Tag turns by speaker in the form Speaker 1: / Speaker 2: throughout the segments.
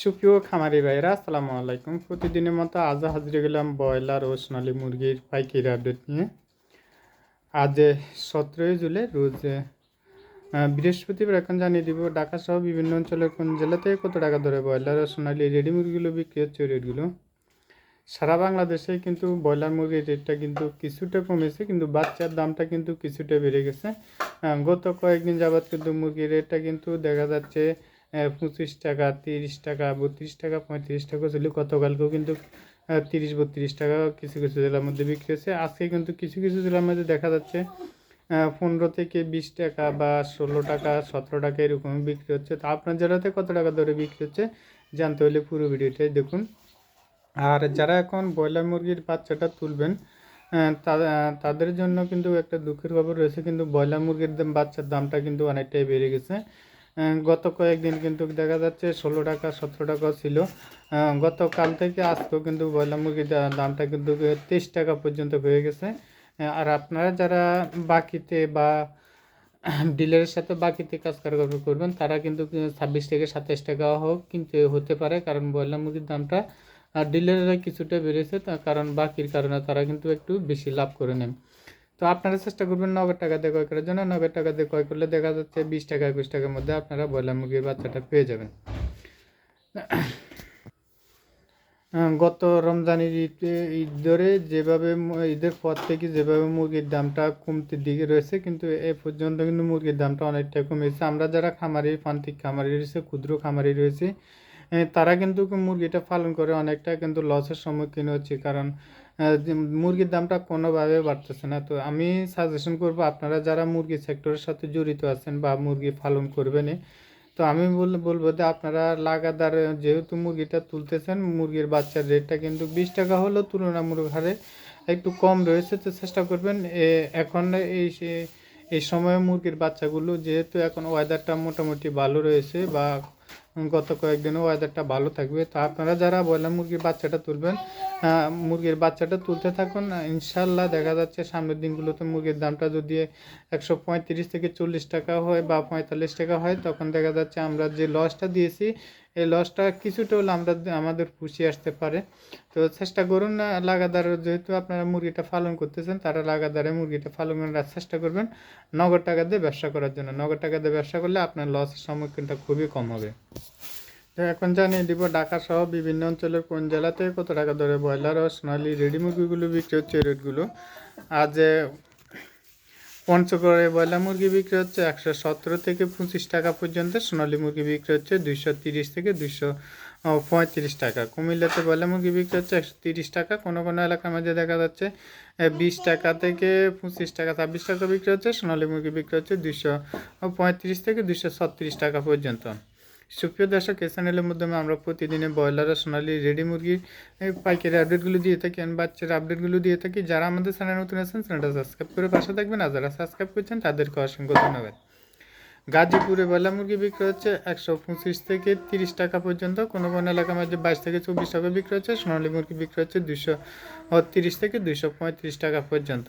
Speaker 1: সুপ্রিয় খামারি ভাইরা আসসালামু আলাইকুম। প্রতিদিনের মতো আজও হাজিরে গেলাম ব্রয়লার ও সোনালী মুরগির পাইকারি আপডেট নিয়ে। আজ সতেরোই জুলাই, রোজ বৃহস্পতিবার এখন জানিয়ে দিব ঢাকা সহ বিভিন্ন অঞ্চলের কোন জেলা থেকে কত টাকা ধরে ব্রয়লার ও সোনালী রেডি মুরগিগুলো বিক্রি হচ্ছে রেটগুলো? সারা বাংলাদেশে কিন্তু ব্রয়লার মুরগির রেটটা কিন্তু কিছুটা কমেছে, কিন্তু বাচ্চার দামটা কিন্তু কিছুটা বেড়ে গেছে। গত কয়েকদিন যাবৎ কিন্তু মুরগির রেটটা কিন্তু দেখা যাচ্ছে পঁচিশ টাকা, তিরিশ টাকা, বত্রিশ টাকা, পঁয়ত্রিশ টাকা ছিল গতকালকেও কিন্তু তিরিশ, বত্রিশ টাকা কিছু কিছু জেলার মধ্যে বিক্রি হচ্ছে। আজকে কিন্তু কিছু কিছু জেলার মধ্যে দেখা যাচ্ছে পনেরো থেকে বিশ টাকা বা ষোলো টাকা, সতেরো টাকা এরকম বিক্রি হচ্ছে। তো আপনার জেলাতে কত টাকা ধরে বিক্রি হচ্ছে জানতে হলে পুরো ভিডিওটাই দেখুন। আর যারা এখন ব্রয়লার মুরগির বাচ্চাটা তুলবেন তাদের জন্য কিন্তু একটা দুঃখের খবর রয়েছে, কিন্তু ব্রয়লার মুরগির বাচ্চার দামটা কিন্তু অনেকটাই বেড়ে গেছে। গত কয়েকদিন কিন্তু দেখা যাচ্ছে ষোলো টাকা, সতেরো টাকা ছিল। গতকাল থেকে আজকেও কিন্তু ব্রয়লার মুরগির দামটা কিন্তু তেইশ টাকা পর্যন্ত হয়ে গেছে। আর আপনারা যারা বাকিতে বা ডিলারের সাথে বাকিতে কাজ কারবার করবেন, তারা কিন্তু ছাব্বিশ থেকে সাতাশ টাকা হোক, কিন্তু হতে পারে, কারণ ব্রয়লার মুরগির দামটা আর ডিলাররা কিছুটা বেড়েছে তার কারণ বাকির কারণে তারা কিন্তু একটু বেশি লাভ করে নেন। তো আপনারা চেষ্টা করবেন নগদ টাকা দিয়ে ক্রয় করার জন্য। নগদ টাকা দিয়ে ক্রয় করলে দেখা যাচ্ছে বিশ টাকা, একুশ টাকার মধ্যে আপনারা ব্রয়লার মুরগির বাচ্চাটা পেয়ে যাবেন। গত রমজানের ঈদে, ঈদ ধরে যেভাবে ঈদের পর থেকে যেভাবে মুরগির দামটা কমতে দিকে রয়েছে, কিন্তু এ পর্যন্ত কিন্তু মুরগির দামটা অনেকটা কমেছে আমরা যারা খামারি, প্রান্তিক খামারি রয়েছে, ক্ষুদ্র খামারি রয়েছে তারা কিন্তু মুরগিটা পালন করে অনেকটা কিন্তু লসের সম্মুখীন হচ্ছে, কারণ মুরগির দামটা কোনোভাবে বাড়তেছে না। তো আমি সাজেশন করব, আপনারা যারা মুরগি সেক্টরের সাথে জড়িত আছেন বা মুরগি পালন করবেন তো আমি বল, বলব যে আপনারা লাগাতার, যেহেতু মুরগিটা তুলতেছেন, মুরগির বাচ্চার রেটটা কিন্তু বিশ টাকা হলেও তুলনামূলক হারে একটু কম রয়েছে, তো চেষ্টা করবেন। এখন এই এই সময়ে মুরগির বাচ্চাগুলো যেহেতু এখন ওয়েদারটা মোটামুটি ভালো রয়েছে বা গত কয়েকদিনে ওয়েদারটা ভালো থাকবে। তো আপনারা যারা ব্রয়লার মুরগির বাচ্চাটা তুলবেন মুরগির বাচ্চাটা তুলতে থাকুন। ইনশাল্লাহ দেখা যাচ্ছে সামনের দিনগুলোতে মুরগির দামটা যদি একশো পঁয়ত্রিশ থেকে চল্লিশ টাকা হয় বা পঁয়তাল্লিশ টাকা হয়, তখন দেখা যাচ্ছে আমরা যে লসটা দিয়েছি, এই লসটা কিছুটা হলে আমরা আমাদের খুশি আসতে পারে। তো চেষ্টা করুন লাগাতার যেহেতু আপনারা মুরগিটা পালন করতেছেন, তারা লাগাতারে মুরগিটা পালন করার চেষ্টা করবেন নগদ টাকা দিয়ে ব্যবসা করার জন্য। নগদ টাকা দিয়ে ব্যবসা করলে আপনার লসের সম্মুখীনটা খুবই কম হবে। এখন জানিয়ে দিব ঢাকা সহ বিভিন্ন অঞ্চলের কোন জেলাতে কত টাকা ধরে ব্রয়লার ও সোনালি রেডি মুরগিগুলো বিক্রি হচ্ছে রেটগুলো? আজ পঞ্চগড়ে ব্রয়লার মুরগি বিক্রি হচ্ছে একশো সতেরো থেকে পঁচিশ টাকা পর্যন্ত, সোনালী মুরগি বিক্রি হচ্ছে দুইশো তিরিশ থেকে দুইশো পঁয়ত্রিশ টাকা। কুমিল্লাতে ব্রয়লার মুরগি বিক্রি হচ্ছে একশো তিরিশ টাকা, কোনো কোনো এলাকার মধ্যে দেখা যাচ্ছে বিশ টাকা থেকে পঁচিশ টাকা, ছাব্বিশ টাকা বিক্রি হচ্ছে, সোনালী মুরগি বিক্রি হচ্ছে দুইশো পঁয়ত্রিশ থেকে দুইশো ছত্রিশ টাকা পর্যন্ত। সুপ্রিয় দর্শক, এই চ্যানেলের মাধ্যমে আমরা প্রতিদিনে ব্রয়লার আর সোনালি রেডি মুরগি পাইকারি আপডেটগুলো দিয়ে থাকি আর বাচ্চার আপডেটগুলো দিয়ে থাকি। যারা আমাদের চ্যানেল নতুন আছেন, চ্যানেলটা সাবস্ক্রাইব করে পাশে থাকবেন, আর যারা সাবস্ক্রাইব করছেন, তাদেরকে অসংখ্য ধন্যবাদ। গাজীপুরে ব্রয়লার মুরগি বিক্রি হচ্ছে একশো পঁচিশ থেকে তিরিশ টাকা পর্যন্ত। কোনো কোনো এলাকার মধ্যে বাইশ থেকে চব্বিশ টাকা বিক্রি হচ্ছে, সোনালী মুরগি বিক্রি হচ্ছে দুশো তিরিশ থেকে দুশো পঁয়ত্রিশ টাকা পর্যন্ত।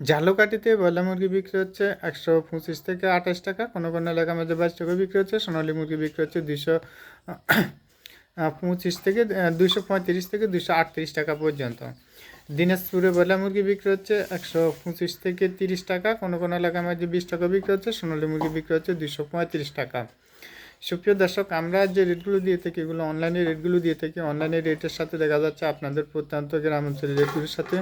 Speaker 1: ঝালকাঠিতে ব্রয়লার মুরগি বিক্রি হচ্ছে একশো পঁচিশ থেকে আঠাশ টাকা। কোনো কোনো এলাকার মধ্যে বাইশ টাকা বিক্রি হচ্ছে। সোনালী মুরগি বিক্রি হচ্ছে দুশো পঁচিশ থেকে দুশো পঁয়ত্রিশ থেকে দুশো আটত্রিশ টাকা পর্যন্ত। দিনাজপুরে ব্রয়লার মুরগি বিক্রি হচ্ছে একশো পঁচিশ থেকে তিরিশ টাকা। কোনো কোনো এলাকার মধ্যে বিশ টাকা বিক্রি হচ্ছে। সোনালী মুরগি বিক্রি হচ্ছে দুশো পঁয়ত্রিশ টাকা। সুপ্রিয় দর্শক, আমরা যে রেটগুলো দিয়ে থাকি, এগুলো অনলাইনে রেটগুলো দিয়ে থাকি। অনলাইনে রেটের সাথে দেখা যাচ্ছে আপনাদের প্রত্যন্ত গ্রাম অঞ্চলের রেটগুলোর সাথে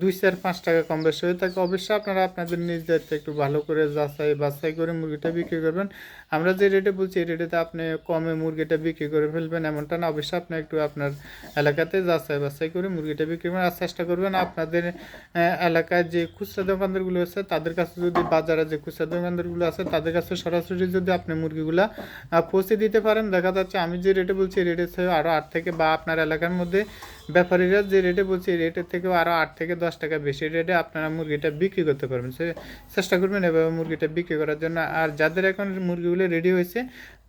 Speaker 1: দুই চার পাঁচ টাকা কম বেশি হয়ে থাকে। অবশ্যই আপনারা আপনাদের নিজ দায়িত্বে একটু ভালো করে যাচাই বাছাই করে মুরগিটা বিক্রি করবেন। আমরা যে রেটে বলছি, এই রেটেতে আপনি কমে মুরগিটা বিক্রি করে ফেলবেন এমনটা না। অবশ্যই আপনি একটু আপনার এলাকাতে যাচাই বাছাই করে মুরগিটা বিক্রি করার চেষ্টা করবেন। আপনাদের এলাকায় যে খুচরা দোকানদারগুলো আছে, তাদের কাছে যদি বাজারে যে খুচরা দোকানদারগুলো আছে, তাদের কাছে সরাসরি যদি আপনি মুরগিগুলা পৌঁছে দিতে পারেন। দেখা যাচ্ছে আমি যে রেটে বলছি রেটের থেকে আরও আট থেকে বা আপনার এলাকার মধ্যে ব্যাপারীরা যে রেটে বলছি রেটের থেকেও আরও আট থেকে দশ টাকা বেশি রেটে আপনারা মুরগিটা বিক্রি করতে পারবেন। সে চেষ্টা করবেন এভাবে মুরগিটা বিক্রি করার জন্য। আর যাদের এখন মুরগিগুলো রেডি হয়েছে,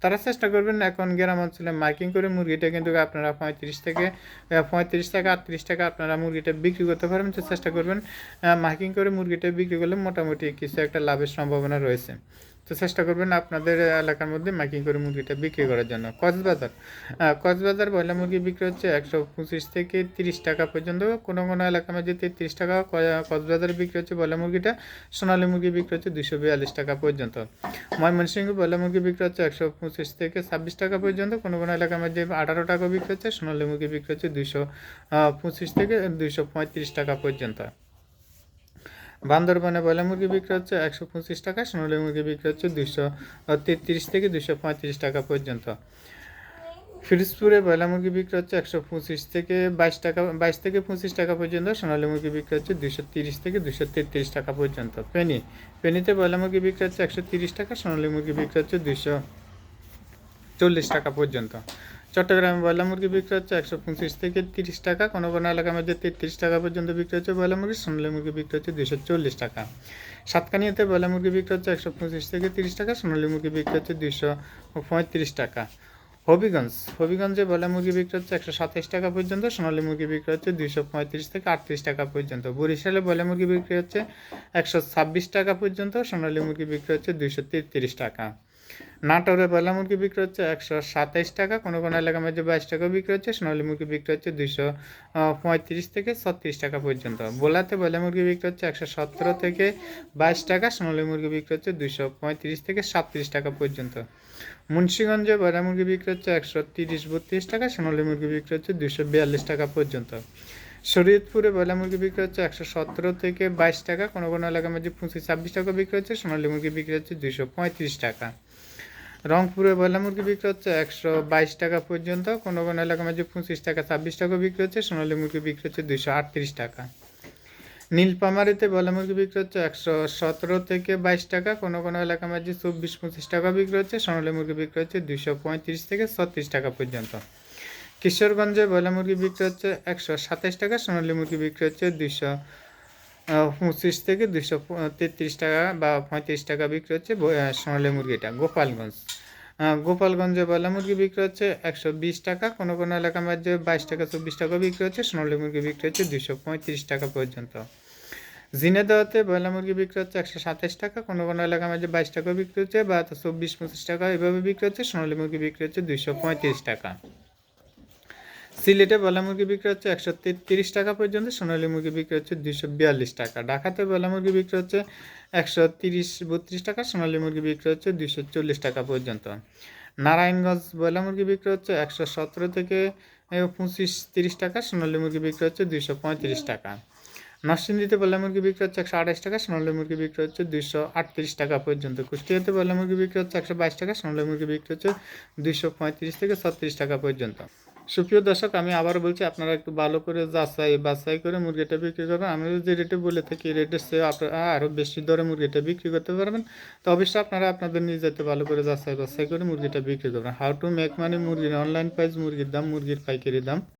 Speaker 1: তারা চেষ্টা করবেন এখন গ্রাম অঞ্চলে মার্কিং করে মুরগিটা কিন্তু আপনারা পঁয়ত্রিশ থেকে পঁয়ত্রিশ টাকা আটত্রিশ টাকা আপনারা মুরগিটা বিক্রি করতে পারবেন। তো চেষ্টা করবেন মার্কিং করে মুরগিটা বিক্রি করলে মোটামুটি কিছু একটা লাভের সম্ভাবনা রয়েছে। তো চেষ্টা করবেন আপনাদের এলাকার মধ্যে মাইকিং করে মুরগিটা বিক্রি করার জন্য। কক্সবাজার কক্সবাজার ব্রয়লার মুরগি বিক্রি হচ্ছে একশো পঁচিশ থেকে তিরিশ টাকা পর্যন্ত। কোনো কোনো এলাকার মধ্যে তেত্রিশ টাকা কক্সবাজারে বিক্রি হচ্ছে ব্রয়লার মুরগিটা, সোনালী মুরগি বিক্রি হচ্ছে দুশো বিয়াল্লিশ টাকা পর্যন্ত। ময়মনসিংহ ব্রয়লার মুরগি বিক্রি হচ্ছে একশো পঁচিশ থেকে ছাব্বিশ টাকা পর্যন্ত। কোনো কোনো এলাকার মধ্যে আঠারো টাকা বিক্রি হচ্ছে, সোনালী মুরগি বিক্রি হচ্ছে দুশো পঁচিশ থেকে দুশো পঁয়ত্রিশ টাকা পর্যন্ত। বান্দরবানে ব্রয়লার মুরগি বিক্রি হচ্ছে একশো পঁচিশ টাকা, সোনালী মুরগি বিক্রি হচ্ছে দুশো তেত্রিশ থেকে দুশো পঁয়ত্রিশ টাকা পর্যন্ত। ফিরোজপুরে ব্রয়লার মুরগি বিক্রি হচ্ছে একশো পঁচিশ থেকে বাইশ টাকা, বাইশ থেকে পঁচিশ টাকা পর্যন্ত, সোনালী মুরগি বিক্রি হচ্ছে দুশো তিরিশ থেকে দুশো তেত্রিশ টাকা পর্যন্ত। পেনি পেনিতে বয়লা মুরগি বিক্রি হচ্ছে একশো তিরিশ টাকা, সোনালী মুরগি বিক্রি হচ্ছে দুশো চল্লিশ টাকা পর্যন্ত। চট্টগ্রামে ব্রয়লার মুরগি বিক্রি হচ্ছে একশো পঁচিশ থেকে তিরিশ টাকা। কোনো কোনো এলাকার মধ্যে তেত্রিশ টাকা পর্যন্ত বিক্রি হচ্ছে। ব্রয়লার মুরগি সোনালী মুরগি বিক্রি হচ্ছে দুশো চল্লিশ টাকা। সাতকানিয়াতে ব্রয়লার মুরগি বিক্রি হচ্ছে একশো পঁচিশ থেকে তিরিশ টাকা সোনালী মুরগি বিক্রি হচ্ছে দুশো পঁয়ত্রিশ টাকা। হবিগঞ্জ, হবিগঞ্জে ব্রয়লার মুরগি বিক্রি হচ্ছে একশো সাতাশ টাকা পর্যন্ত সোনালী মুরগি বিক্রি হচ্ছে দুইশো পঁয়ত্রিশ থেকে আটত্রিশ টাকা পর্যন্ত। বরিশালে ব্রয়লার মুরগি বিক্রি হচ্ছে একশো ছাব্বিশ টাকা পর্যন্ত সোনালী মুরগি বিক্রি হচ্ছে দুইশো তেত্রিশ টাকা। নাটোরে ব্রয়লার মুরগি বিক্রি হচ্ছে একশো সাতাইশ টাকা কোনো কোনো এলাকার মধ্যে বাইশ টাকা বিক্রি হচ্ছে সোনালী মুরগি বিক্রি হচ্ছে দুইশো পঁয়ত্রিশ থেকে ছত্রিশ টাকা পর্যন্ত। বোলাতে ব্রয়লার মুরগি বিক্রি হচ্ছে একশো সতেরো থেকে বাইশ টাকা সোনালী মুরগি বিক্রি হচ্ছে দুইশো পঁয়ত্রিশ থেকে সাতত্রিশ টাকা পর্যন্ত। মুন্সীগঞ্জে ব্রয়লার মুরগি বিক্রি হচ্ছে একশো তিরিশ, বত্রিশ টাকা সোনালী মুরগি বিক্রি হচ্ছে দুইশো বিয়াল্লিশ টাকা পর্যন্ত। শরীয়তপুরে বয়লা মুরগি বিক্রি হচ্ছে একশো সতেরো থেকে বাইশ টাকা কোনো কোনো এলাকার মধ্যে পঁচিশ, ছাব্বিশ টাকা বিক্রি হচ্ছে সোনালী মুরগি বিক্রি হচ্ছে দুইশো পঁয়ত্রিশ টাকা। রংপুরে ব্রয়লার মুরগি বিক্রি হচ্ছে একশো বাইশ টাকা পর্যন্ত কোনো কোনো এলাকার মাঝে পঁচিশ টাকা, ছাব্বিশ টাকা বিক্রি হচ্ছে, সোনালী মুরগি বিক্রি হচ্ছে দুইশো আটত্রিশ টাকা। নীলপামারিতে ব্রয়লার মুরগি বিক্রি হচ্ছে একশো সতেরো থেকে বাইশ টাকা কোনো কোনো এলাকার মাঝে চব্বিশ পঁচিশ টাকা বিক্রি হচ্ছে, সোনালী মুরগি বিক্রি হচ্ছে দুইশো পঁয়ত্রিশ থেকে ছত্রিশ টাকা পর্যন্ত। কিশোরগঞ্জে ব্রয়লার মুরগি বিক্রি হচ্ছে একশো সাতাইশ টাকা, সোনালী মুরগি বিক্রি হচ্ছে দুইশো পঁচিশ থেকে দুশো তেত্রিশ টাকা বা পঁয়ত্রিশ টাকা বিক্রি হচ্ছে সোনালী মুরগিটা গোপালগঞ্জ। গোপালগঞ্জে ব্রয়লার মুরগি বিক্রি হচ্ছে একশো বিশ টাকা, কোনো কোনো এলাকার মধ্যে বাইশ টাকা, চব্বিশ টাকা বিক্রি হচ্ছে, সোনালী মুরগি বিক্রি হচ্ছে দুশো পঁয়ত্রিশ টাকা পর্যন্ত। জিনেদাওয়াতে ব্রয়লার মুরগি বিক্রি হচ্ছে একশো সাতাশ টাকা, কোনো কোনো এলাকার মধ্যে বাইশ টাকা বিক্রি হচ্ছে বা চব্বিশ পঁচিশ টাকা, এভাবে বিক্রি হচ্ছে, সোনালী মুরগি বিক্রি হচ্ছে দুইশো পঁয়ত্রিশ টাকা। সিলেটে ব্রয়লার মুরগি বিক্রি হচ্ছে একশো তেত্রিশ টাকা পর্যন্ত সোনালী মুরগি বিক্রি হচ্ছে দুইশো বিয়াল্লিশ টাকা ঢাকাতে ব্রয়লার মুরগি বিক্রি হচ্ছে একশো তিরিশ বত্রিশ টাকা সোনালী মুরগি বিক্রি হচ্ছে দুইশো চল্লিশ টাকা পর্যন্ত নারায়ণগঞ্জ ব্রয়লার মুরগি বিক্রি হচ্ছে একশো সতেরো থেকে পঁচিশ তিরিশ টাকা সোনালী মুরগি বিক্রি হচ্ছে দুইশো পঁয়ত্রিশ টাকা নরসিংদীতে ব্রয়লার মুরগি বিক্রি হচ্ছে একশো আঠাশ টাকা সোনালী মুরগি বিক্রি হচ্ছে দুইশো আটত্রিশ টাকা পর্যন্ত কুষ্টিয়াতে ব্রয়লার মুরগি বিক্রি হচ্ছে একশো বাইশ টাকা সোনালী মুরগি বিক্রি হচ্ছে দুইশো পঁয়ত্রিশ থেকে ছত্রিশ টাকা পর্যন্ত সুপ্রিয় দর্শক, আমি আবার বলছি, আপনারা একটু ভালো করে যাচাই বাছাই করে মুরগিটা বিক্রি করবেন। আমি যে রেটে বলে থাকি রেটের চেয়ে আপনারা আরও বেশি দরে মুরগিটা বিক্রি করতে পারবেন। তো অবশ্যই আপনারা আপনাদের নিজেতে ভালো করে যাচাই বাছাই করে মুরগিটা বিক্রি করবেন। হাউ টু মেক মানি মুরগির অনলাইন প্রাইস মুরগির দাম, মুরগির পাইকারি দাম।